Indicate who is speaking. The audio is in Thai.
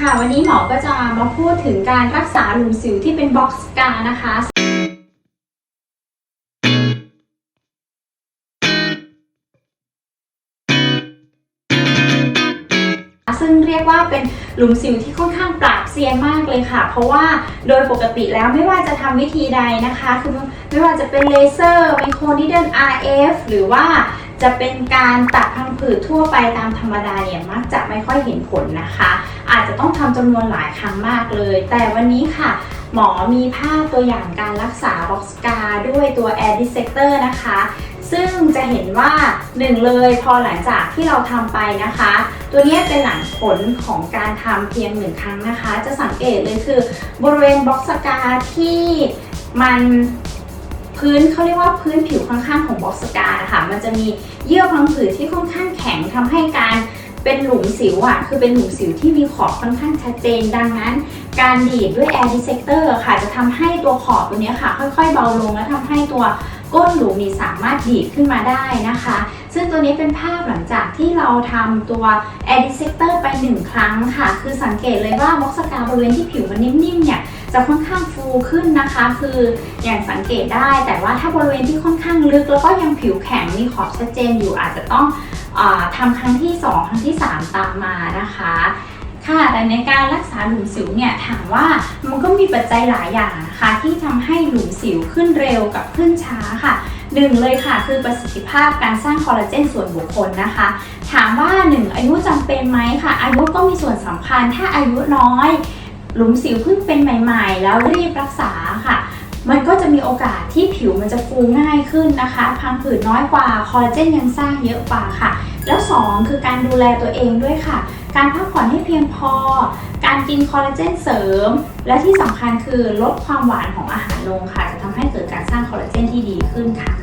Speaker 1: ค่ะ วันนี้หมอก็จะมาพูดถึงการรักษาหลุมสิวที่เป็นบ็อกซ์กานะคะซึ่งเรียกว่าเป็นหลุมสิวที่ค่อนข้างปราบเซียนมากเลยค่ะ เพราะว่าโดยปกติแล้วไม่ว่าจะทำวิธีใดนะคะ คือไม่ว่าจะเป็นเลเซอร์ไมโครนิเดิล RF หรือว่าจะเป็นการตัดพังผืดทั่วไปตามธรรมดาเนี่ยมักจะไม่ค่อยเห็นผลนะคะ อาจจะต้องทำจำนวนหลายครั้งมากเลย แต่วันนี้ค่ะ หมอมีภาพตัวอย่างการรักษาบ็อกซ์กาด้วยตัว Air Dissector นะคะ ซึ่งจะเห็นว่าหนึ่งเลยพอหลังจากที่เราทำไปนะคะ ตัวนี้เป็นหลังผลของการทำเพียงหนึ่งครั้งนะคะ จะสังเกตเลยคือบริเวณบ็อกซ์กาที่มันพื้นเขาเรียกว่าพื้นผิวข้างๆของบ็อกซ์กานะคะมันจะมีเยื่อพังผืดที่ค่อนข้างแข็งทำให้การ เป็นหลุมสิวอะคือเป็นหลุมสิวที่มีขอบค่อนข้างชัดเจน ดังนั้น การดีดด้วย Air Dissector ค่ะ จะทำให้ตัวขอบตัวนี้ค่ะ ค่อยๆ เบาลงและทำให้ตัวก้นหลุมนี่สามารถดีดขึ้นมาได้นะคะ ซึ่งตัวนี้เป็นภาพหลังจากที่เราทำตัว Air Dissector ไปหนึ่งครั้งค่ะ คือสังเกตเลยว่าบ็อกซ์กาบริเวณที่ผิวมันนิ่มๆเนี่ย จะค่อนข้างฟูขึ้นนะคะ คืออย่างสังเกตได้ แต่ว่าถ้าบริเวณที่ค่อนข้างลึก แล้วก็ยังผิวแข็งมีขอบชัดเจนอยู่อาจจะต้องอทำครั้งที่ 2 ครั้งที่ 3 ตามมานะคะค่ะแต่ในการรักษาหลุมสิวเนี่ยถามว่ามันก็มีปัจจัยหลายอย่างนะคะที่ทำให้หลุมสิวขึ้นเร็วกับขึ้นช้าค่ะหนึ่งเลยค่ะคือประสิทธิภาพการสร้างคอลลาเจนส่วนบุคคลนะคะ ถามว่า 1 อายุจำเป็นไหมค่ะ อายุก็มีส่วนสำคัญถ้าอายุน้อย หลุมสิวเพิ่งเป็นใหม่ ๆ แล้วรีบรักษาค่ะ มันก็จะมีโอกาสที่ผิวมันจะฟูง่ายขึ้นนะคะ พังผืดน้อยกว่าคอลลาเจนยังสร้างเยอะกว่าค่ะ แล้ว 2 คือการดูแลตัวเองด้วยค่ะ การพักผ่อนให้เพียงพอ การกินคอลลาเจนเสริม และที่สำคัญคือลดความหวานของอาหารลงค่ะ จะทำให้เกิดการสร้างคอลลาเจนที่ดีขึ้นค่ะ